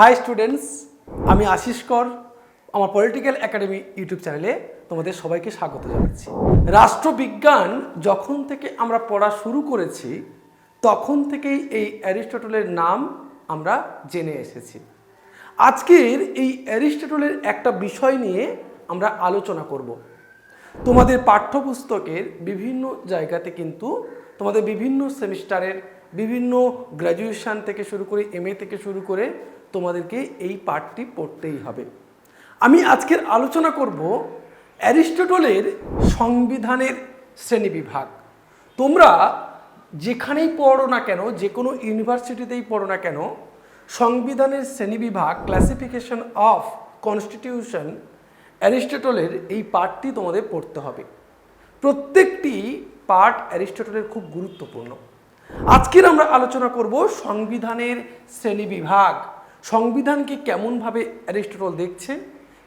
High students আমি আশিস কর, আমার পলিটিক্যাল একাডেমি ইউটিউব চ্যানেলে তোমাদের সবাইকে স্বাগত জানাচ্ছি। রাষ্ট্রবিজ্ঞান যখন থেকে আমরা পড়া শুরু করেছি, তখন থেকেই এই অ্যারিস্টটলের নাম আমরা জেনে এসেছি। আজকের এই অ্যারিস্টটলের একটা বিষয় নিয়ে আমরা আলোচনা করব। তোমাদের পাঠ্যপুস্তকের বিভিন্ন জায়গাতে কিন্তু তোমাদের বিভিন্ন সেমিস্টারের বিভিন্ন গ্র্যাজুয়েশন থেকে শুরু করে এম থেকে শুরু করে তোমাদেরকে এই পাঠটি পড়তেই হবে। আমি আজকের আলোচনা করব অ্যারিস্টটলের সংবিধানের শ্রেণীবিভাগ। তোমরা যেখানেই পড়ো না কেন যে কোনো ইউনিভার্সিটিতেই পড়ো না কেন, সংবিধানের শ্রেণীবিভাগ ক্লাসিফিকেশন অফ কনস্টিটিউশন অ্যারিস্টটলের এই পাঠটি তোমাদের পড়তে হবে। প্রত্যেকটি পাঠ অ্যারিস্টটলের খুব গুরুত্বপূর্ণ। আজকের আমরা আলোচনা করব সংবিধানের শ্রেণীবিভাগ। সংবিধানকে কেমনভাবে অ্যারিস্টটল দেখছে,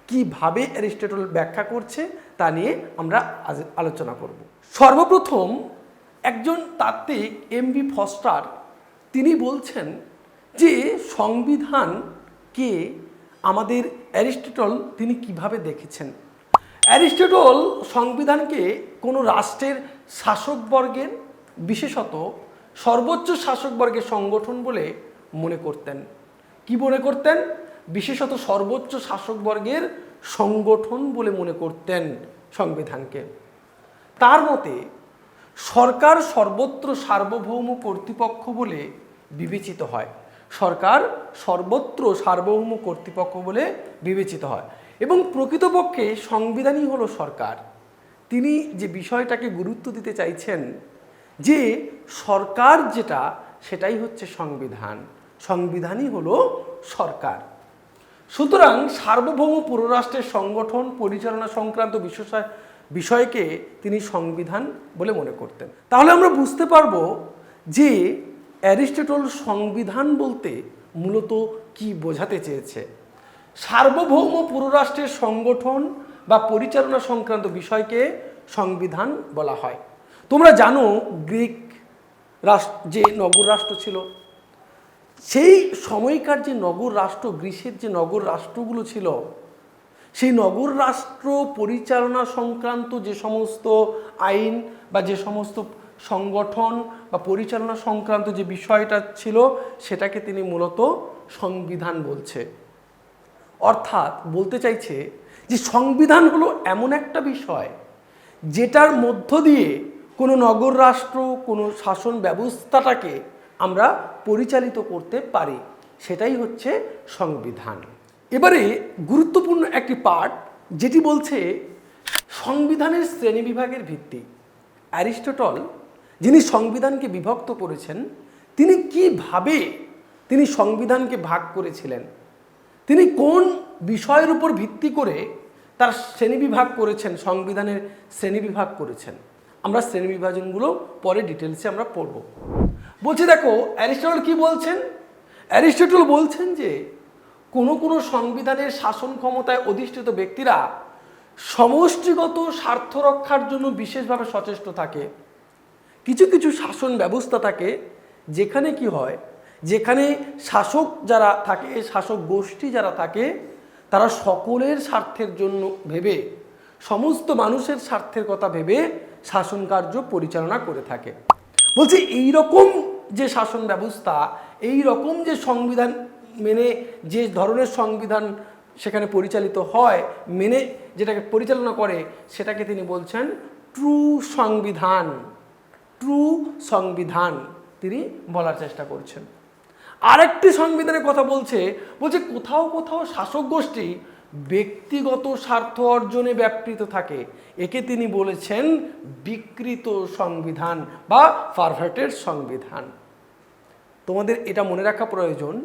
কীভাবে অ্যারিস্টটল ব্যাখ্যা করছে, তা নিয়ে আমরা আজ আলোচনা করব। সর্বপ্রথম একজন তাত্ত্বিক এম বি ফস্টার, তিনি বলছেন যে সংবিধানকে আমাদের অ্যারিস্টটল তিনি কীভাবে দেখেছেন? অ্যারিস্টটল সংবিধানকে কোনো রাষ্ট্রের শাসকবর্গের বিশেষত সর্বোচ্চ শাসকবর্গের সংগঠন বলে মনে করতেন। কি মনে করতেন? বিশেষত সর্বোচ্চ শাসকবর্গের সংগঠন বলে মনে করতেন সংবিধানকে। তার মতে, সরকার সর্বত্র সার্বভৌম কর্তৃপক্ষ বলে বিবেচিত হয়। সরকার সর্বত্র সার্বভৌম কর্তৃপক্ষ বলে বিবেচিত হয়। এবং প্রকৃতপক্ষে সংবিধানই হলো সরকার। তিনি যে বিষয়টাকে গুরুত্ব দিতে চাইছেন, যে সরকার যেটা, সেটাই হচ্ছে সংবিধান। সংবিধানই হলো সরকার। সুতরাং সার্বভৌম পররাষ্ট্রের সংগঠন পরিচালনা সংক্রান্ত বিষয়, বিষয়কে তিনি সংবিধান বলে মনে করতেন। তাহলে আমরা বুঝতে পারব যে অ্যারিস্টটল সংবিধান বলতে মূলত কি বোঝাতে চেয়েছে। সার্বভৌম পররাষ্ট্রের সংগঠন বা পরিচালনা সংক্রান্ত বিষয়কে সংবিধান বলা হয়। তোমরা জানো গ্রিক রাষ্ট্র, যে নগর রাষ্ট্র ছিল সেই সময়কার যে নগর রাষ্ট্র গ্রীসের যে নগর রাষ্ট্রগুলো ছিল, সেই নগর রাষ্ট্র পরিচালনা সংক্রান্ত যে সমস্ত আইন বা যে সমস্ত সংগঠন বা পরিচালনা সংক্রান্ত যে বিষয়টা ছিল, সেটাকে তিনি মূলত সংবিধান বলছে। অর্থাৎ বলতে চাইছে যে সংবিধান হলো এমন একটা বিষয়, যেটার মধ্য দিয়ে কোনো নগর রাষ্ট্র, কোনো শাসন ব্যবস্থাটাকে আমরা পরিচালিত করতে পারি। সেটাই হচ্ছে সংবিধান। এবারে গুরুত্বপূর্ণ একটি পাঠ, যেটি বলছে, সংবিধানের শ্রেণীবিভাগের ভিত্তি। অ্যারিস্টটল, যিনি সংবিধানকে বিভক্ত করেছেন, তিনি কীভাবে তিনি সংবিধানকে ভাগ করেছিলেন? তিনি কোন বিষয়ের উপর ভিত্তি করে তার শ্রেণীবিভাগ করেছেন, সংবিধানের শ্রেণীবিভাগ করেছেন? আমরা শ্রেণীবিভাজনগুলো পরে ডিটেলসে আমরা পড়ব। বলছি, দেখো, অ্যারিস্টটল কি বলছেন? অ্যারিস্টটল বলছেন যে, কোনো কোনো সংবিধানের শাসন ক্ষমতায় অধিষ্ঠিত ব্যক্তিরা সমষ্টিগত স্বার্থ রক্ষার জন্য বিশেষভাবে সচেষ্ট থাকে। কিছু কিছু শাসন ব্যবস্থা থাকে, যেখানে কি হয়, যেখানে শাসক যারা থাকে, শাসক গোষ্ঠী যারা থাকে, তারা সকলের স্বার্থের জন্য ভেবে, সমস্ত মানুষের স্বার্থের কথা ভেবে শাসন কার্য পরিচালনা করে থাকে। বলছি এই রকম যে শাসন ব্যবস্থা, এই রকম যে সংবিধান মেনে যে ধরনের সংবিধান সেখানে পরিচালিত হয়, মেনে যেটাকে পরিচালনা করে, সেটাকে তিনি বলছেন ট্রু সংবিধান। ট্রু সংবিধান তিনি বলার চেষ্টা করছেন। আরেকটি সংবিধানের কথা বলছে বলছে কোথাও কোথাও শাসক গোষ্ঠী ব্যক্তিগত স্বার্থ অর্জনে ব্যাপৃত থাকে। একে তিনি বলেছেন বিকৃত সংবিধান বা পারভার্টেড সংবিধান। তোমাদের এটা মনে রাখা প্রয়োজন,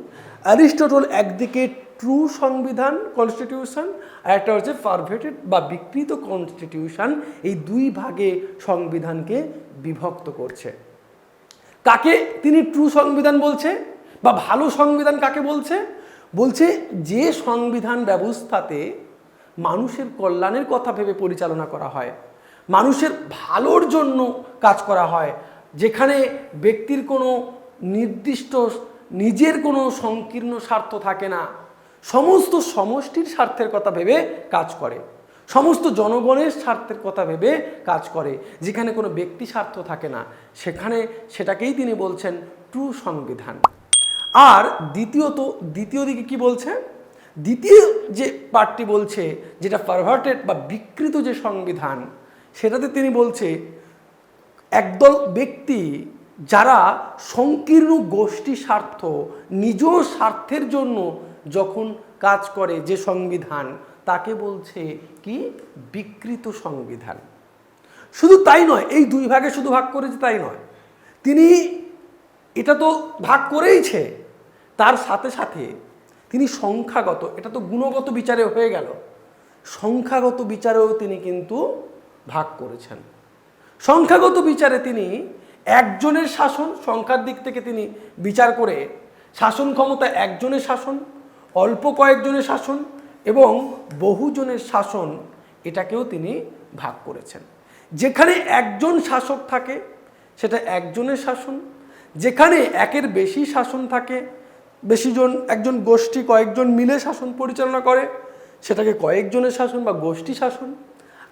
অ্যারিস্টটল একদিকে ট্রু সংবিধান কনস্টিটিউশন আর একটা হচ্ছে পারভেটেড বা বিকৃত কনস্টিটিউশন এই দুই ভাগে সংবিধানকে বিভক্ত করছে। কাকে তিনি ট্রু সংবিধান বলছে বা ভালো সংবিধান কাকে বলছে? বলছে যে সংবিধান ব্যবস্থাতে মানুষের কল্যাণের কথা ভেবে পরিচালনা করা হয়, মানুষের ভালোর জন্য কাজ করা হয়, যেখানে ব্যক্তির কোনো নির্দিষ্ট নিজের কোনো সংকীর্ণ স্বার্থ থাকে না। সমস্ত সমষ্টির স্বার্থের কথা ভেবে কাজ করে। সমস্ত জনগণের স্বার্থের কথা ভেবে কাজ করে। যেখানে কোনো ব্যক্তি স্বার্থ থাকে না, সেখানে সেটাকেই তিনি বলছেন ট্রু সংবিধান। আর দ্বিতীয়ত, দ্বিতীয় দিকে কি বলছে? দ্বিতীয় যে পার্টটি বলছে, যেটা পারভার্টেড বা বিকৃত যে সংবিধান, সেটাতে তিনি বলছে, একদল ব্যক্তি যারা সংকীর্ণ গোষ্ঠী স্বার্থ, নিজ স্বার্থের জন্য যখন কাজ করে যে সংবিধান, তাকে বলছে কি? বিকৃত সংবিধান। শুধু তাই নয়, এই দুই ভাগে শুধু ভাগ করেছে তাই নয়। তিনি এটা তো ভাগ করেইছে, তার সাথে সাথে তিনি সংখ্যাগত, এটা তো গুণগত বিচারে হয়ে গেল, সংখ্যাগত বিচারেও তিনি কিন্তু ভাগ করেছেন। সংখ্যাগত বিচারে তিনি একজনের শাসন সংখ্যার দিক থেকে তিনি বিচার করে, শাসন ক্ষমতা একজনের শাসন, অল্প কয়েকজনের শাসন এবং বহুজনের শাসন এটাকেও তিনি ভাগ করেছেন। যেখানে একজন শাসক থাকে, সেটা একজনের শাসন। যেখানে একের বেশি শাসন থাকে বেশিজন একজন গোষ্ঠী কয়েকজন মিলে শাসন পরিচালনা করে, সেটাকে কয়েকজনের শাসন বা গোষ্ঠী শাসন।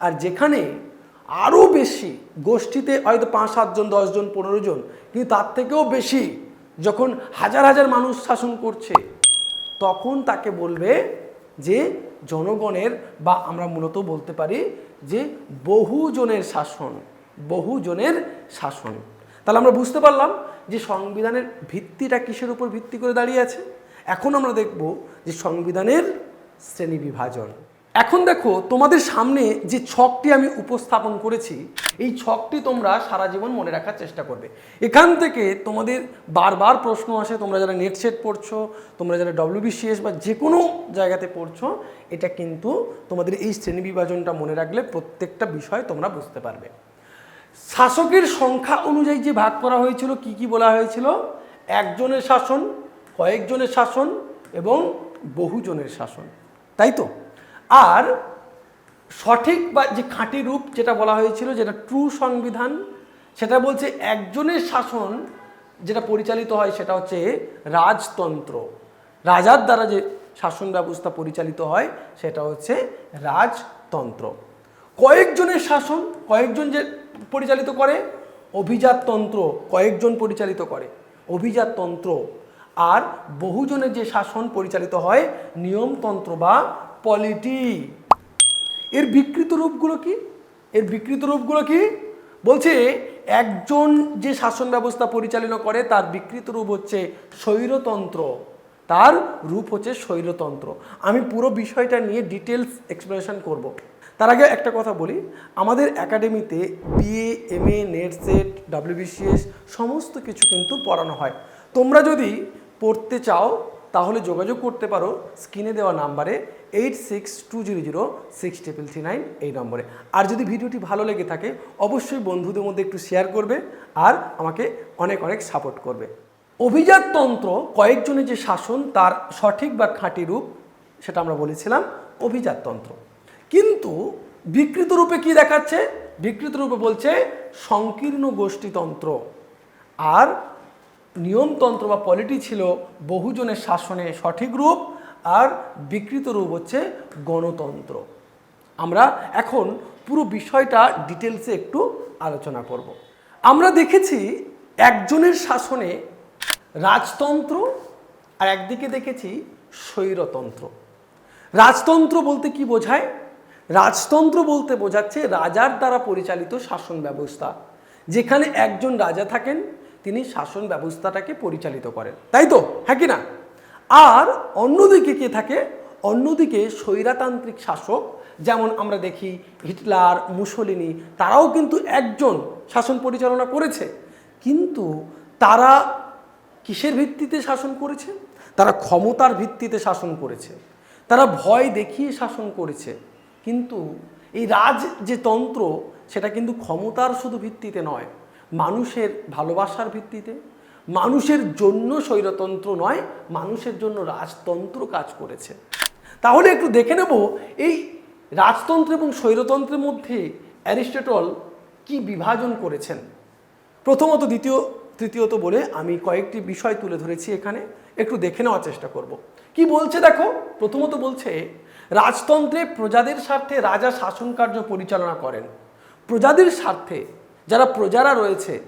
আর যেখানে আরও বেশি। গোষ্ঠীতে হয়তো পাঁচ সাতজন দশজন পনেরো জন, কিন্তু তার থেকেও বেশি যখন হাজার হাজার মানুষ শাসন করছে, তখন তাকে বলবে যে জনগণের বা আমরা মূলত বলতে পারি যে বহুজনের শাসন বহুজনের শাসন। তাহলে আমরা বুঝতে পারলাম যে সংবিধানের ভিত্তিটা কিসের উপর ভিত্তি করে দাঁড়িয়ে আছে। এখন আমরা দেখব যে সংবিধানের শ্রেণি বিভাজন। এখন দেখো, তোমাদের সামনে যে ছকটি আমি উপস্থাপন করেছি, এই ছকটি তোমরা সারা জীবন মনে রাখার চেষ্টা করবে। এখান থেকে তোমাদের বারবার প্রশ্ন আসে, তোমরা যারা নেট সেট পড়ছো, তোমরা যারা ডব্লিউবিসিএস বা যে কোনো জায়গাতে পড়ছো, এটা কিন্তু তোমাদের এই শ্রেণি বিভাজনটা মনে রাখলে প্রত্যেকটা বিষয় তোমরা বুঝতে পারবে। শাসকের সংখ্যা অনুযায়ী যে ভাগ করা হয়েছিল, কি কি বলা হয়েছিল? একজনের শাসন, কয়েকজনের শাসন এবং বহুজনের শাসন। তাই তো? আর সঠিক বা যে খাঁটি রূপ যেটা বলা হয়েছিল, যেটা ট্রু সংবিধান, সেটা বলছে একজনের শাসন যেটা পরিচালিত হয় সেটা হচ্ছে রাজতন্ত্র। রাজার দ্বারা যে শাসন ব্যবস্থা পরিচালিত হয় সেটা হচ্ছে রাজতন্ত্র। কয়েকজনের শাসন কয়েকজন যে পরিচালিত করে, অভিজাততন্ত্র কয়েকজন পরিচালিত করে, অভিজাততন্ত্র। আর বহুজনের যে শাসন পরিচালিত হয় নিয়মতন্ত্র বা পলিটি এর বিকৃত রূপগুলো কি? এর বিকৃত রূপগুলো কি? বলছে, একজন যে শাসন ব্যবস্থা পরিচালনা করে, তার বিকৃত রূপ হচ্ছে স্বৈরতন্ত্র। তার রূপ হচ্ছে স্বৈরতন্ত্র। আমি পুরো বিষয়টা নিয়ে ডিটেলস এক্সপ্লেনেশন করব। তার আগে একটা কথা বলি। আমাদের একাডেমিতে BA M A NET SET WBCS সমস্ত কিছু কিন্তু পড়ানো হয়। তোমরা যদি পড়তে চাও তাহলে যোগাযোগ করতে পারো স্ক্রিনে দেওয়া নাম্বারে eight six two zero zero six triple three nine এই নম্বরে। আর যদি ভিডিওটি ভালো লেগে থাকে, অবশ্যই বন্ধুদের মধ্যে একটু শেয়ার করবে আর আমাকে অনেক অনেক সাপোর্ট করবে। অভিজাততন্ত্র কয়েকজনের যে শাসন, তার সঠিক বা খাঁটি রূপ, সেটা আমরা বলেছিলাম, অভিজাততন্ত্র। কিন্তু বিকৃত রূপে কি দেখাচ্ছে? বিকৃত রূপে বলছে সংকীর্ণ গোষ্ঠীতন্ত্র। আর নিয়মতন্ত্র বা পলিটি ছিল বহুজনের শাসনে সঠিক রূপ আর বিকৃত রূপ হচ্ছে গণতন্ত্র। আমরা এখন পুরো বিষয়টা ডিটেলসে একটু আলোচনা করব। আমরা দেখেছি একজনের শাসনে রাজতন্ত্র আর একদিকে দেখেছি স্বৈরতন্ত্র। রাজতন্ত্র বলতে কি বোঝায়? রাজতন্ত্র বলতে বোঝাচ্ছে রাজার দ্বারা পরিচালিত শাসন ব্যবস্থা, যেখানে একজন রাজা থাকেন তিনি শাসন ব্যবস্থাটাকে পরিচালিত করেন। তাই তো? হ্যাঁ কি না? আর অন্যদিকে কে থাকে? অন্যদিকে স্বৈরাতান্ত্রিক শাসক, যেমন আমরা দেখি হিটলার, মুসলিনি, তারাও কিন্তু একজন শাসন পরিচালনা করেছে। কিন্তু তারা কিসের ভিত্তিতে শাসন করেছে? তারা ক্ষমতার ভিত্তিতে শাসন করেছে। তারা ভয় দেখিয়ে শাসন করেছে। কিন্তু এই রাজ যে তন্ত্র, সেটা কিন্তু ক্ষমতার শুধু ভিত্তিতে নয় মানুষের ভালোবাসার ভিত্তিতে, মানুষের জন্য স্বৈরতন্ত্র নয়, মানুষের জন্য রাজতন্ত্র কাজ করেছে। তাহলে একটু দেখে নেব এই রাজতন্ত্র এবং স্বৈরতন্ত্রের মধ্যে অ্যারিস্টটল কি বিভাজন করেছেন। প্রথমত দ্বিতীয়, তৃতীয়ত বলে আমি কয়েকটি বিষয় তুলে ধরেছি এখানে, একটু দেখে নেওয়ার চেষ্টা করব। কি বলছে দেখো? প্রথমত বলছে, রাজতন্ত্রে প্রজাদের স্বার্থে রাজা শাসন কার্য পরিচালনা করেন। প্রজাদের স্বার্থে যারা প্রজারা রয়েছে,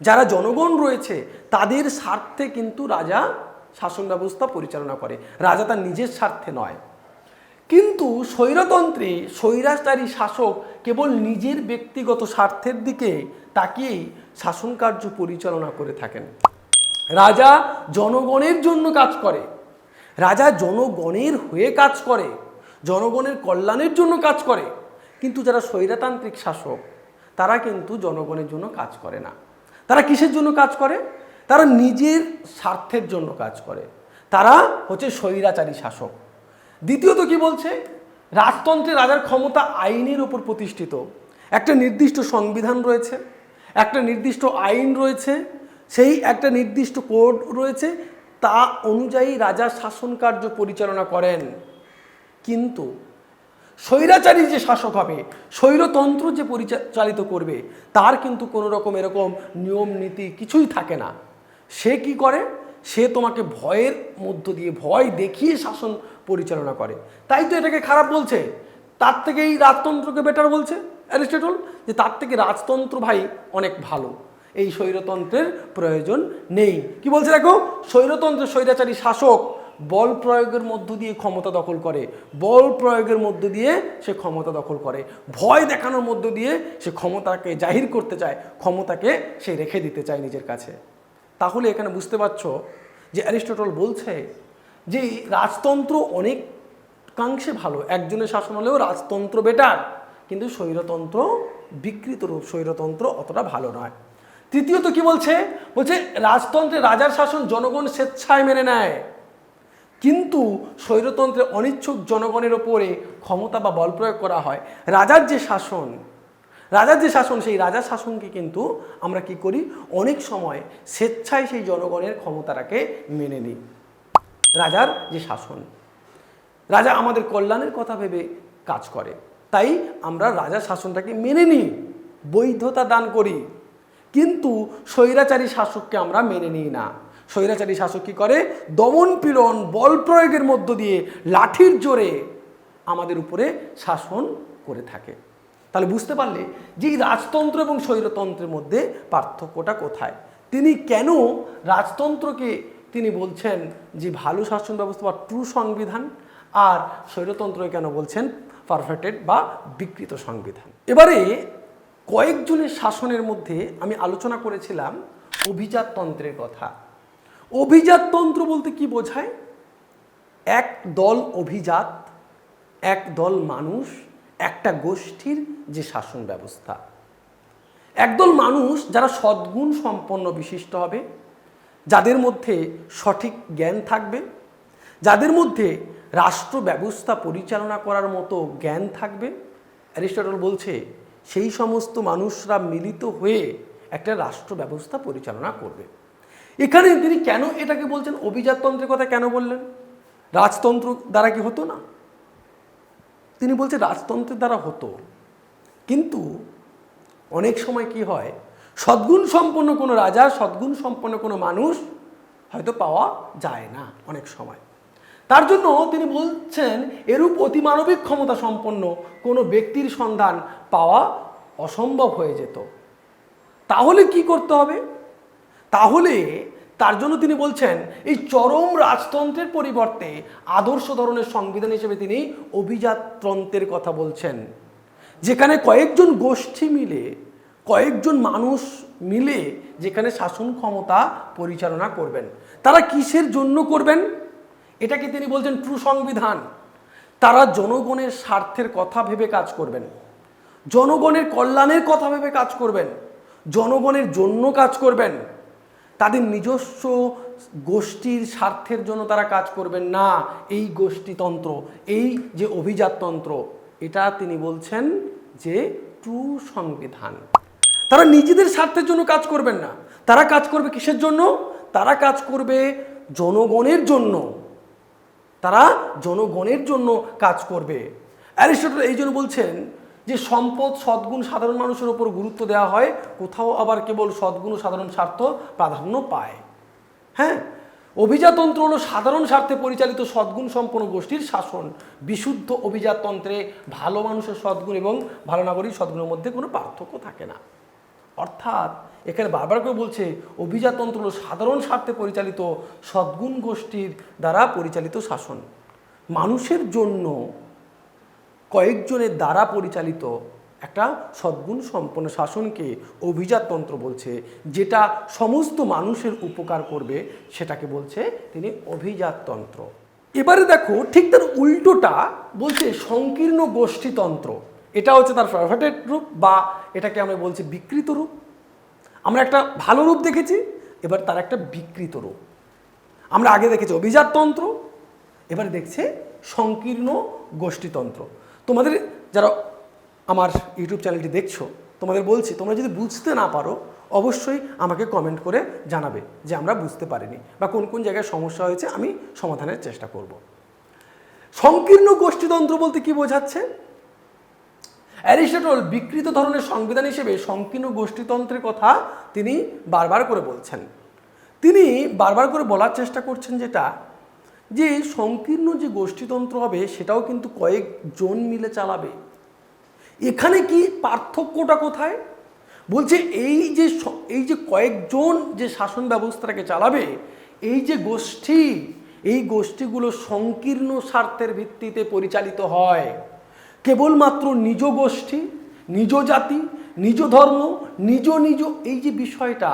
যারা জনগণ রয়েছে, তাদের স্বার্থে কিন্তু রাজা শাসন ব্যবস্থা পরিচালনা করে। রাজা তার নিজের স্বার্থে নয়। কিন্তু স্বৈরতন্ত্রে, স্বৈরাচারী শাসক কেবল নিজের ব্যক্তিগত স্বার্থের দিকে তাকিয়েই শাসন কার্য পরিচালনা করে থাকেন। রাজা জনগণের জন্য কাজ করে। রাজা জনগণের হয়ে কাজ করে। জনগণের কল্যাণের জন্য কাজ করে। কিন্তু যারা স্বৈরতান্ত্রিক শাসক তারা কিন্তু জনগণের জন্য কাজ করে না। তারা কিসের জন্য কাজ করে? তারা নিজের স্বার্থের জন্য কাজ করে। তারা হচ্ছে স্বৈরাচারী শাসক। দ্বিতীয়ত কি বলছে? রাজতন্ত্রে রাজার ক্ষমতা আইনের ওপর প্রতিষ্ঠিত। একটা নির্দিষ্ট সংবিধান রয়েছে, একটা নির্দিষ্ট আইন রয়েছে, সেই একটা নির্দিষ্ট কোড রয়েছে, তা অনুযায়ী রাজা শাসন কার্য পরিচালনা করেন। কিন্তু স্বৈরাচারী যে শাসক হবে, স্বৈরতন্ত্র যে পরিচালিত করবে, তার কিন্তু কোনো রকম এরকম নিয়ম, নীতি কিছুই থাকে না। সে কি করে? সে তোমাকে ভয়ের মধ্য দিয়ে, ভয় দেখিয়ে শাসন পরিচালনা করে। তাই তো এটাকে খারাপ বলছে। তার থেকে এই রাজতন্ত্রকে বেটার বলছে অ্যারিস্টটল, যে তার থেকে রাজতন্ত্র ভাই অনেক ভালো। এই স্বৈরতন্ত্রের প্রয়োজন নেই। কি বলছে দেখো? স্বৈরতন্ত্র স্বৈরাচারী শাসক বল প্রয়োগের মধ্য দিয়ে ক্ষমতা দখল করে। বল প্রয়োগের মধ্য দিয়ে সে ক্ষমতা দখল করে। ভয় দেখানোর মধ্য দিয়ে সে ক্ষমতাকে জাহির করতে চায়, ক্ষমতাকে সে রেখে দিতে চায় নিজের কাছে। তাহলে এখানে বুঝতে পারছ যে অ্যারিস্টটল বলছে যে রাজতন্ত্র অনেকাংশে ভালো। একজনের শাসন হলেও রাজতন্ত্র বেটার কিন্তু স্বৈরতন্ত্র বিকৃত রূপ, স্বৈরতন্ত্র অতটা ভালো নয়। তৃতীয়ত কি বলছে? বলছে রাজতন্ত্রে রাজার শাসন জনগণ স্বেচ্ছায় মেনে নেয়। কিন্তু স্বৈরতন্ত্রে অনিচ্ছুক জনগণের ওপরে ক্ষমতা বা বল প্রয়োগ করা হয়। রাজার যে শাসন, রাজার যে শাসন, সেই রাজার শাসনকে কিন্তু আমরা কি করি? অনেক সময় স্বেচ্ছায় সেই জনগণের ক্ষমতাটাকে মেনে নিই। রাজার যে শাসন, রাজা আমাদের কল্যাণের কথা ভেবে কাজ করে। তাই আমরা রাজার শাসনটাকে মেনে নিই, বৈধতা দান করি। কিন্তু স্বৈরাচারী শাসককে আমরা মেনে নিই না। স্বৈরাচারী শাসক কী করে? দমন পীড়ন, বল প্রয়োগের মধ্য দিয়ে লাঠির জোরে আমাদের উপরে শাসন করে থাকে। তাহলে বুঝতে পারলে যে এই রাজতন্ত্র এবং স্বৈরতন্ত্রের মধ্যে পার্থক্যটা কোথায়? তিনি কেন রাজতন্ত্রকে তিনি বলছেন যে ভালো শাসন ব্যবস্থা বা ট্রু সংবিধান আর স্বৈরতন্ত্রকে কেন বলছেন পারফেক্টেড বা বিকৃত সংবিধান? এবারে কয়েকজনের শাসনের মধ্যে আমি আলোচনা করেছিলাম অভিজাততন্ত্রের কথা। অভিজাততন্ত্র বলতে কি বোঝায়? এক দল অভিজাত, এক দল মানুষ, একটা গোষ্ঠীর যে শাসন ব্যবস্থা। একদল মানুষ যারা সদ্গুণ সম্পন্ন বিশিষ্ট হবে, যাদের মধ্যে সঠিক জ্ঞান থাকবে, যাদের মধ্যে রাষ্ট্র ব্যবস্থা পরিচালনা করার মতো জ্ঞান থাকবে, অ্যারিস্টটল বলছে, সেই সমস্ত মানুষরা মিলিত হয়ে একটা রাষ্ট্র ব্যবস্থা পরিচালনা করবে। এখানে তিনি কেন এটাকে বলছেন? অভিজাততন্ত্রের কথা কেন বললেন? রাজতন্ত্র দ্বারা কি হতো না? তিনি বলছে রাজতন্ত্রের দ্বারা হতো। কিন্তু অনেক সময় কি হয়? সদ্গুণ সম্পন্ন কোনো রাজা, সদ্গুণ সম্পন্ন কোনো মানুষ হয়তো পাওয়া যায় না অনেক সময়। তার জন্য তিনি বলছেন, এরূপ অতিমানবিক ক্ষমতা সম্পন্ন কোনো ব্যক্তির সন্ধান পাওয়া অসম্ভব হয়ে যেত। তাহলে কি করতে হবে? তাহলে তার জন্য তিনি বলছেন, এই চরম রাজতন্ত্রের পরিবর্তে আদর্শ ধরনের সংবিধান হিসেবে তিনি অভিজাততন্ত্রের কথা বলছেন। যেখানে কয়েকজন গোষ্ঠী মিলে, কয়েকজন মানুষ মিলে যেখানে শাসন ক্ষমতা পরিচালনা করবেন। তারা কিসের জন্য করবেন? এটাকে তিনি বলছেন ট্রু সংবিধান। তারা জনগণের স্বার্থের কথা ভেবে কাজ করবেন। জনগণের কল্যাণের কথা ভেবে কাজ করবেন। জনগণের জন্য কাজ করবেন। তাদের নিজস্ব গোষ্ঠীর স্বার্থের জন্য তারা কাজ করবেন। না, এই গোষ্ঠীতন্ত্র, এই যে অভিজাততন্ত্র, এটা তিনি বলছেন যে ট্রু সংবিধান তারা নিজেদের স্বার্থের জন্য কাজ করবেন না। তারা কাজ করবে কিসের জন্য? তারা কাজ করবে জনগণের জন্য। তারা জনগণের জন্য কাজ করবে। অ্যারিস্টটল এই জন্য বলছেন যে সম্পদ, সদ্গুণ সাধারণ মানুষের ওপর গুরুত্ব দেওয়া হয়, কোথাও আবার কেবল সদ্গুণ ও সাধারণ স্বার্থ প্রাধান্য পায়। হ্যাঁ? অভিজাতন্ত্র হলো সাধারণ স্বার্থে পরিচালিত সদ্গুণ সম্পন্ন গোষ্ঠীর শাসন। বিশুদ্ধ অভিজাততন্ত্রে ভালো মানুষের সদ্গুণ এবং ভালো নাগরিক সদ্গুণের মধ্যে কোনো পার্থক্য থাকে না। অর্থাৎ এখানে বারবার করে বলছে, অভিজাতন্ত্র হলো সাধারণ স্বার্থে পরিচালিত সদ্গুণ গোষ্ঠীর দ্বারা পরিচালিত শাসন। মানুষের জন্য কয়েকজনের দ্বারা পরিচালিত একটা সদ্গুণ সম্পন্ন শাসনকে অভিজাততন্ত্র বলছে, যেটা সমস্ত মানুষের উপকার করবে, সেটাকে বলছে তিনি অভিজাততন্ত্র এবারে দেখো, ঠিক তার উল্টোটা বলছে সংকীর্ণ গোষ্ঠীতন্ত্র এটা হচ্ছে তার পারভার্টেড রূপ বা এটাকে আমরা বলছি বিকৃত রূপ। আমরা একটা ভালো রূপ দেখেছি, এবার তার একটা বিকৃত রূপ। আমরা আগে দেখেছি অভিজাততন্ত্র এবারে দেখছে সংকীর্ণ গোষ্ঠীতন্ত্র তোমাদের যারা আমার ইউটিউব চ্যানেলটি দেখছ, তোমাদের বলছি, তোমরা যদি বুঝতে না পারো, অবশ্যই আমাকে কমেন্ট করে জানাবে যে আমরা বুঝতে পারিনি বা কোন কোন জায়গায় সমস্যা হয়েছে, আমি সমাধানের চেষ্টা করব। সংকীর্ণ গোষ্ঠীতন্ত্র বলতে কি বোঝাচ্ছে? অ্যারিস্টটল বিকৃত ধরনের সংবিধান হিসেবে সংকীর্ণ গোষ্ঠীতন্ত্রের কথা তিনি বারবার করে বলছেন। তিনি বারবার করে বলার চেষ্টা করছেন যেটা যে সংকীর্ণ যে গোষ্ঠীতন্ত্র হবে, সেটাও কিন্তু কয়েকজন মিলে চালাবে। এখানে কি পার্থক্যটা কোথায়? বলছে এই যে এই যে কয়েকজন যে শাসন ব্যবস্থাটাকে চালাবে, এই যে গোষ্ঠী, এই গোষ্ঠীগুলো সংকীর্ণ স্বার্থের ভিত্তিতে পরিচালিত হয়। কেবলমাত্র নিজ গোষ্ঠী, নিজ জাতি, নিজ ধর্ম, নিজ নিজ এই যে বিষয়টা,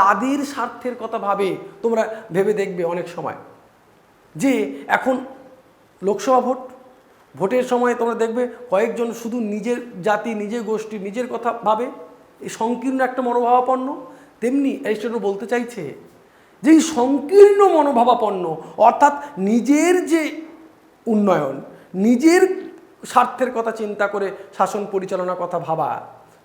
তাদের স্বার্থের কথা ভাবে তোমরা ভেবে দেখবে অনেক সময়। যে এখন লোকসভা ভোট, ভোটের সময় তোমরা দেখবে কয়েকজন শুধু নিজের জাতি, নিজের গোষ্ঠী, নিজের কথা ভাবে। এই সংকীর্ণ একটা মনোভাবাপন্ন। তেমনি অ্যারিস্টটল বলতে চাইছে যে এই সংকীর্ণ মনোভাবাপন্ন, অর্থাৎ নিজের যে উন্নয়ন, নিজের স্বার্থের কথা চিন্তা করে শাসন পরিচালনার কথা ভাবা,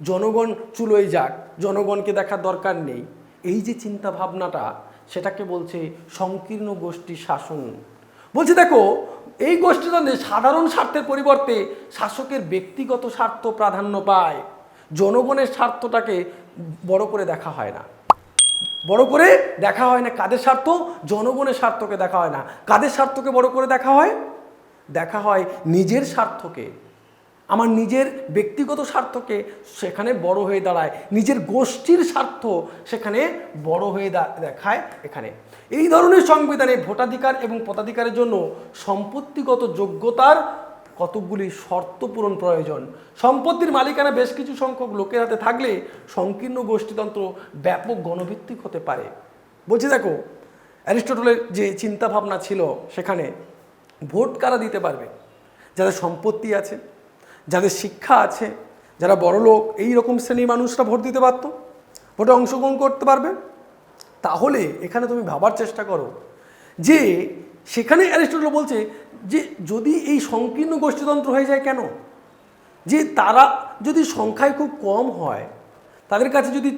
জনগণ চুলোয় যাক, জনগণকে দেখার দরকার নেই। এই যে চিন্তা ভাবনাটা সেটাকে বলছে সংকীর্ণ গোষ্ঠী শাসন। বলছে, দেখো, এই গোষ্ঠীতন্ত্রে সাধারণ স্বার্থের পরিবর্তে শাসকের ব্যক্তিগত স্বার্থ প্রাধান্য পায়। জনগণের স্বার্থটাকে বড় করে দেখা হয় না। বড় করে দেখা হয় না কাদের স্বার্থ? জনগণের স্বার্থকে দেখা হয় না। কাদের স্বার্থকে বড় করে দেখা হয়? দেখা হয় নিজের স্বার্থকে। আমার নিজের ব্যক্তিগত স্বার্থকে সেখানে বড় হয়ে দাঁড়ায়, নিজের গোষ্ঠীর স্বার্থ সেখানে বড় হয়ে দেখায় এখানে। এই ধরনের সংবিধানে ভোটাধিকার এবং পদাধিকারের জন্য সম্পত্তিগত যোগ্যতার কতকগুলি শর্ত পূরণ প্রয়োজন। সম্পত্তির মালিকানা বেশ কিছু সংখ্যক লোকের হাতে থাকলে সংকীর্ণ গোষ্ঠীতন্ত্র ব্যাপক গণভিত্তিক হতে পারে। বলছি দেখো, অ্যারিস্টটলের যে চিন্তা ভাবনা ছিল সেখানে ভোট কারা দিতে পারবে? যাদের সম্পত্তি আছে যাদের শিক্ষা আছে, যারা বড় লোক, এই রকম শ্রেণির মানুষরা ভোট দিতে পারতো ভোটে অংশগ্রহণ করতে পারবে? তাহলে এখানে তুমি ভাবার চেষ্টা করো যে সেখানে অ্যারিস্টটল বলছে যে যদি এই সংকীর্ণ গোষ্ঠীতন্ত্র হয়ে যায় কেন? যে তারা যদি সংখ্যায় খুব কম হয়, তাদের কাছে যদি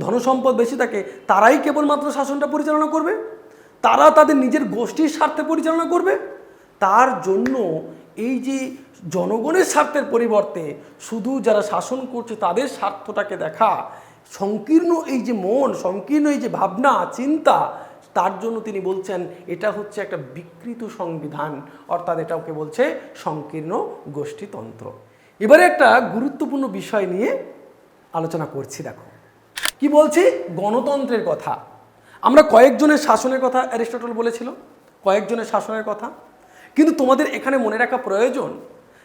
ধনসম্পদ বেশি থাকে, তারাই কেবলমাত্র শাসনটা পরিচালনা করবে? তারা তাদের নিজের গোষ্ঠীর স্বার্থে পরিচালনা করবে? তার জন্য এই যে জনগণের স্বার্থের পরিবর্তে শুধু যারা শাসন করছে তাদের স্বার্থটাকে দেখা, সংকীর্ণ এই যে মন, সংকীর্ণ এই যে ভাবনা, চিন্তা, তার জন্য তিনি বলছেন, এটা হচ্ছে একটা বিকৃত সংবিধান, অর্থাৎ এটাকে বলছে সংকীর্ণ গোষ্ঠীতন্ত্র। এবারে একটা গুরুত্বপূর্ণ বিষয় নিয়ে আলোচনা করছি, দেখো। কি বলছি? গণতন্ত্রের কথা। আমরা কয়েকজনের শাসনের কথা অ্যারিস্টটল বলেছিল, কয়েকজনের শাসনের কথা। কিন্তু তোমাদের এখানে মনে রাখা প্রয়োজন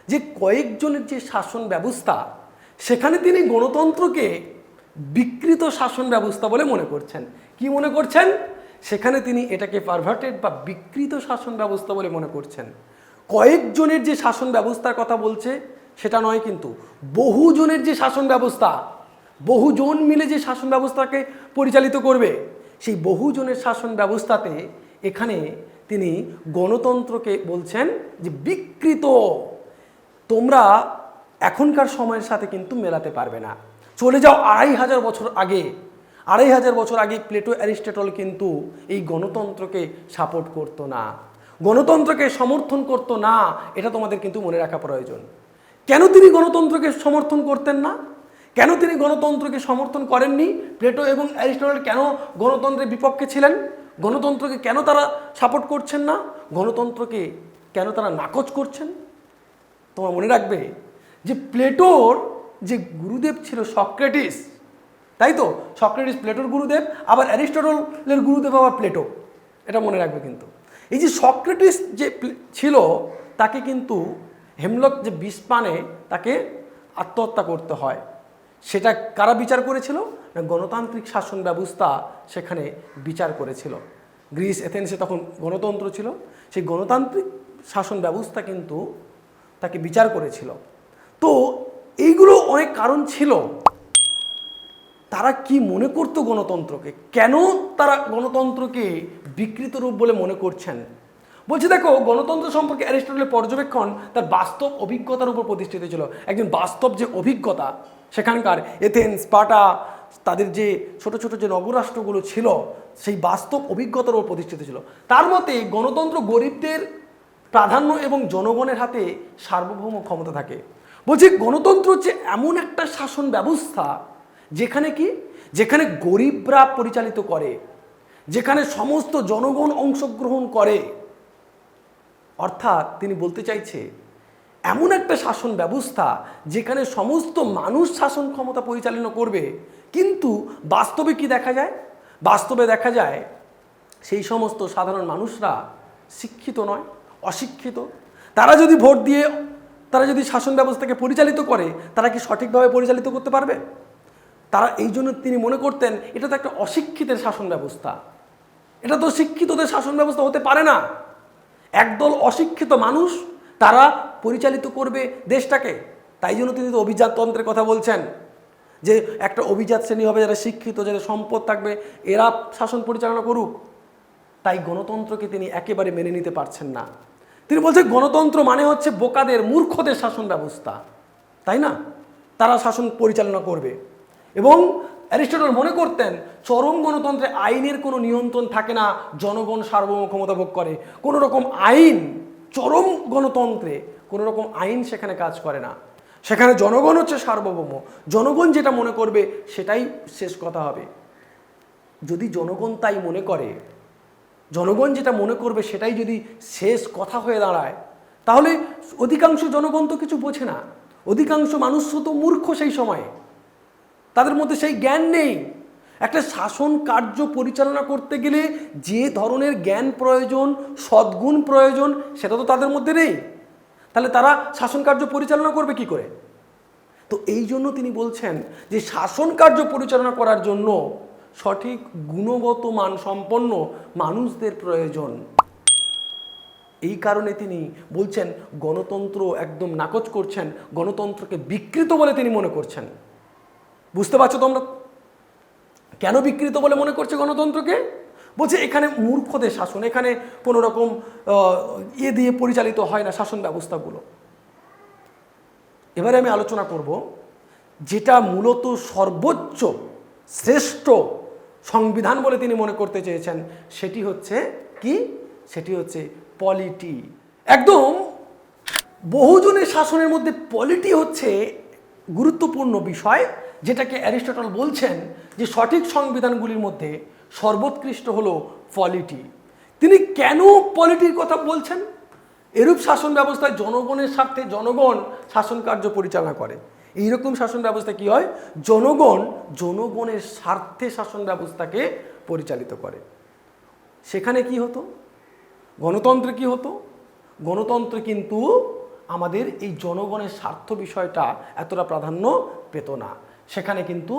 যে কয়েকজনের যে শাসন ব্যবস্থা, সেখানে তিনি গণতন্ত্রকে বিকৃত শাসন ব্যবস্থা বলে মনে করছেন। কি মনে করছেন? সেখানে তিনি এটাকে পারভার্টেড বা বিকৃত শাসন ব্যবস্থা বলে মনে করছেন। কয়েকজনের যে শাসন ব্যবস্থার কথা বলছে, সেটা নয় কিন্তু, বহুজনের যে শাসন ব্যবস্থা, বহুজন মিলে যে শাসন ব্যবস্থাকে পরিচালিত করবে, সেই বহুজনের শাসন ব্যবস্থাতে এখানে তিনি গণতন্ত্রকে বলছেন যে বিকৃত। তোমরা এখনকার সময়ের সাথে কিন্তু মেলাতে পারবে না। চলে যাও আড়াই হাজার বছর আগে, আড়াই হাজার বছর আগে প্লেটো অ্যারিস্টেটল কিন্তু এই গণতন্ত্রকে সাপোর্ট করতো না। গণতন্ত্রকে সমর্থন করতো না, এটা তোমাদের কিন্তু মনে রাখা প্রয়োজন। কেন তিনি গণতন্ত্রকে সমর্থন করতেন না? কেন তিনি গণতন্ত্রকে সমর্থন করেননি? প্লেটো এবং অ্যারিস্টটল কেন গণতন্ত্রের বিপক্ষে ছিলেন? গণতন্ত্রকে কেন তারা সাপোর্ট করছেন না? গণতন্ত্রকে কেন তারা নাকচ করছেন? তোমার মনে রাখবে যে প্লেটোর যে গুরুদেব ছিল সক্রেটিস, তাই তো? সক্রেটিস প্লেটোর গুরুদেব, আবার অ্যারিস্টটলের গুরুদেব আবার প্লেটো, এটা মনে রাখবে কিন্তু। এই যে সক্রেটিস যে ছিল, তাকে কিন্তু হেমলক যে বিষ পানে তাকে আত্মহত্যা করতে হয়। সেটা কারা বিচার করেছিল? না, গণতান্ত্রিক শাসন ব্যবস্থা সেখানে বিচার করেছিল। গ্রিস, এথেন্সে তখন গণতন্ত্র ছিল। সেই গণতান্ত্রিক শাসন ব্যবস্থা কিন্তু তাকে বিচার করেছিল। তো এইগুলো অনেক কারণ ছিল। তারা কি মনে করতো গণতন্ত্রকে? কেন তারা গণতন্ত্রকে বিকৃত রূপ বলে মনে করছেন? বলছি দেখো, গণতন্ত্র সম্পর্কে অ্যারিস্টটলের পর্যবেক্ষণ তার বাস্তব অভিজ্ঞতার উপর প্রতিষ্ঠিত ছিল। একজন বাস্তব যে অভিজ্ঞতা, সেখানকার এথেন্স, স্পার্টা, তাদের যে ছোট ছোট যে নগরাষ্ট্রগুলো ছিল, সেই বাস্তব অভিজ্ঞতার উপর প্রতিষ্ঠিত ছিল। তার মতে গণতন্ত্র গরিবদের প্রাধান্য এবং জনগণের হাতে সার্বভৌম ক্ষমতা থাকে। বলছি, গণতন্ত্র হচ্ছে এমন একটা শাসন ব্যবস্থা যেখানে কি? যেখানে গরিবরা পরিচালিত করে, যেখানে সমস্ত জনগণ অংশগ্রহণ করে। অর্থাৎ তিনি বলতে চাইছে, এমন একটা শাসন ব্যবস্থা যেখানে সমস্ত মানুষ শাসন ক্ষমতা পরিচালনা করবে, কিন্তু বাস্তবে কি দেখা যায়? বাস্তবে দেখা যায় সেই সমস্ত সাধারণ মানুষরা শিক্ষিত নয়। অশিক্ষিত। তারা যদি ভোট দিয়ে, তারা যদি শাসন ব্যবস্থাকে পরিচালিত করে, তারা কি সঠিকভাবে পরিচালিত করতে পারবে? তারা এই জন্য তিনি মনে করতেন, এটা তো একটা অশিক্ষিতের শাসন ব্যবস্থা। এটা তো শিক্ষিতদের শাসন ব্যবস্থা হতে পারে না। একদল অশিক্ষিত মানুষ তারা পরিচালিত করবে দেশটাকে। তাই জন্য তিনি তো অভিজাততন্ত্রের কথা বলছেন, যে একটা অভিজাত শ্রেণি হবে, যারা শিক্ষিত, যাদের সম্পদ থাকবে, এরা শাসন পরিচালনা করুক। তাই গণতন্ত্রকে তিনি একেবারে মেনে নিতে পারছেন না। তিনি বলছেন গণতন্ত্র মানে হচ্ছে বোকাদের, মূর্খদের শাসন ব্যবস্থা। তাই না? তারা শাসন পরিচালনা করবে। এবং অ্যারিস্টটল মনে করতেন, চরম গণতন্ত্রে আইনের কোনো নিয়ন্ত্রণ থাকে না, জনগণ সার্বভৌম ক্ষমতা ভোগ করে। কোনো রকম আইন, চরম গণতন্ত্রে কোনো রকম আইন সেখানে কাজ করে না। সেখানে জনগণ হচ্ছে সার্বভৌম। জনগণ যেটা মনে করবে, সেটাই শেষ কথা হবে। যদি জনগণ তাই মনে করে জনগণ যেটা মনে করবে সেটাই যদি শেষ কথা হয়ে দাঁড়ায়, তাহলে অধিকাংশ জনগণ তো কিছু বোঝে না। অধিকাংশ মানুষ তো মূর্খ সেই সময়ে। তাদের মধ্যে সেই জ্ঞান নেই। একটা শাসন কার্য পরিচালনা করতে গেলে যে ধরনের জ্ঞান প্রয়োজন, সদ্গুণ প্রয়োজন, সেটা তো তাদের মধ্যে নেই। তাহলে তারা শাসন কার্য পরিচালনা করবে কি করে? তো এই জন্য তিনি বলছেন যে শাসন কার্য পরিচালনা করার জন্য সঠিক গুণগত মান সম্পন্ন মানুষদের প্রয়োজন। এই কারণে তিনি বলছেন, গণতন্ত্র একদম নাকচ করছেন, গণতন্ত্রকে বিকৃত বলে তিনি মনে করছেন। বুঝতে পারছ তোমরা? কেন বিকৃত বলে মনে করছে গণতন্ত্রকে? বলছে, এখানে মূর্খদের শাসন, এখানে কোনো রকম ইয়ে দিয়ে পরিচালিত হয় না শাসন ব্যবস্থাগুলো। এবারে আমি আলোচনা করব, যেটা মূলত সর্বোচ্চ, শ্রেষ্ঠ সংবিধান বলে তিনি মনে করতে চেয়েছেন, সেটি হচ্ছে কি? সেটি হচ্ছে পলিটি একদম বহুজনের শাসনের মধ্যে পলিটি হচ্ছে গুরুত্বপূর্ণ বিষয়, যেটাকে অ্যারিস্টটল বলছেন যে সঠিক সংবিধানগুলির মধ্যে সর্বোৎকৃষ্ট হলো পলিটি তিনি কেন পলিটির কথা বলছেন? এরূপ শাসন ব্যবস্থায় জনগণের স্বার্থে জনগণ শাসন কার্য পরিচালনা করে। এইরকম শাসন ব্যবস্থা কি হয়? জনগণ, জনগণের স্বার্থে শাসন ব্যবস্থাকে পরিচালিত করে। সেখানে কি হতো? গণতন্ত্রে কি হতো? গণতন্ত্রে কিন্তু আমাদের এই জনগণের স্বার্থ বিষয়টা এতটা প্রাধান্য পেত না। সেখানে কিন্তু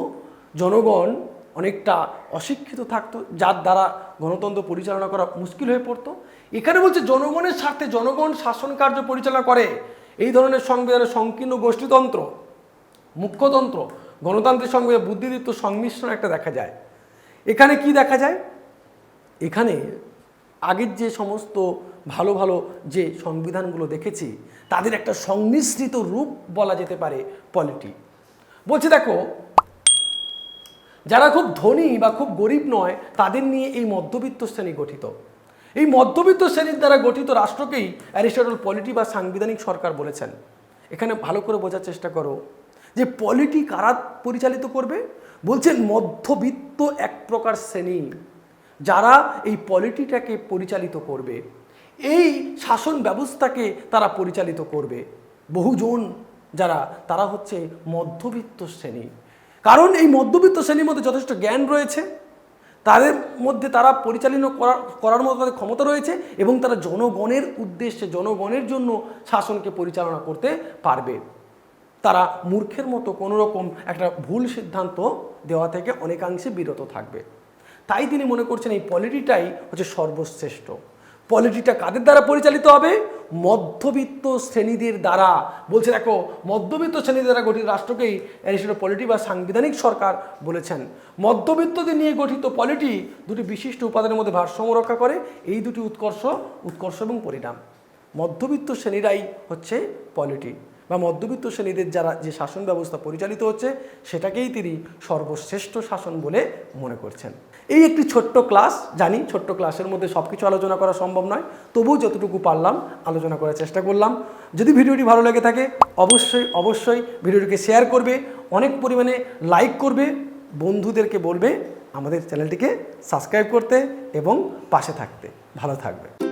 জনগণ অনেকটা অশিক্ষিত থাকতো, যার দ্বারা গণতন্ত্র পরিচালনা করা মুশকিল হয়ে পড়তো। এখানে বলছে জনগণের স্বার্থে জনগণ শাসন কার্য পরিচালনা করে। এই ধরনের সংবিধানের সংকীর্ণ গোষ্ঠীতন্ত্র মুখ্যতন্ত্র, গণতান্ত্রিক সঙ্গে বুদ্ধিদীপ্ত সংমিশ্রণ একটা দেখা যায়। এখানে কি দেখা যায়? এখানে আগের যে সমস্ত ভালো ভালো যে সংবিধানগুলো দেখেছি, তাদের একটা সংমিশ্রিত রূপ বলা যেতে পারে পলিটি। বলছে দেখো, যারা খুব ধনী বা খুব গরিব নয়, তাদের নিয়ে এই মধ্যবিত্ত শ্রেণি গঠিত। এই মধ্যবিত্ত শ্রেণির দ্বারা গঠিত রাষ্ট্রকেই অ্যারিস্টটল পলিটি বা সাংবিধানিক সরকার বলেছেন। এখানে ভালো করে বোঝার চেষ্টা করো। যে পলিটি কারা পরিচালিত করবে? বলছেন মধ্যবিত্ত এক প্রকার শ্রেণি যারা এই পলিটিটাকে পরিচালিত করবে। এই শাসন ব্যবস্থাকে তারা পরিচালিত করবে। বহুজন যারা, তারা হচ্ছে মধ্যবিত্ত শ্রেণি। কারণ এই মধ্যবিত্ত শ্রেণির মধ্যে যথেষ্ট জ্ঞান রয়েছে। তাদের মধ্যে তারা পরিচালনা করার করার মতো তাদের ক্ষমতা রয়েছে এবং তারা জনগণের উদ্দেশ্যে, জনগণের জন্য শাসনকে পরিচালনা করতে পারবে। তারা মূর্খের মতো কোনো রকম একটা ভুল সিদ্ধান্ত দেওয়া থেকে অনেকাংশে বিরত থাকবে। তাই তিনি মনে করছেন এই পলিটিটাই হচ্ছে সর্বশ্রেষ্ঠ। পলিটিটা কাদের দ্বারা পরিচালিত হবে? মধ্যবিত্ত শ্রেণীদের দ্বারা। বলছে, দেখো, মধ্যবিত্ত শ্রেণীদের দ্বারা গঠিত রাষ্ট্রকেই অ্যারিস্টটল পলিটি বা সাংবিধানিক সরকার বলেছেন। মধ্যবিত্তদের নিয়ে গঠিত পলিটি দুটি বিশিষ্ট উপাদানের মধ্যে ভারসাম্য রক্ষা করে। এই দুটি উৎকর্ষ উৎকর্ষ এবং পরিণাম। মধ্যবিত্ত শ্রেণীরাই হচ্ছে পলিটি। বা মধ্যবিত্ত শ্রেণীদের যারা যে শাসন ব্যবস্থা পরিচালিত হচ্ছে, সেটাকেই তিনি সর্বশ্রেষ্ঠ শাসন বলে মনে করছেন। এই একটি ছোট্ট ক্লাস, জানি ছোট্ট ক্লাসের মধ্যে সব কিছু আলোচনা করা সম্ভব নয়, তবুও যতটুকু পারলাম আলোচনা করার চেষ্টা করলাম। যদি ভিডিওটি ভালো লেগে থাকে, অবশ্যই অবশ্যই ভিডিওটিকে শেয়ার করবে, অনেক পরিমাণে লাইক করবে, বন্ধুদেরকে বলবে আমাদের চ্যানেলটিকে সাবস্ক্রাইব করতে এবং পাশে থাকতে। ভালো থাকবে।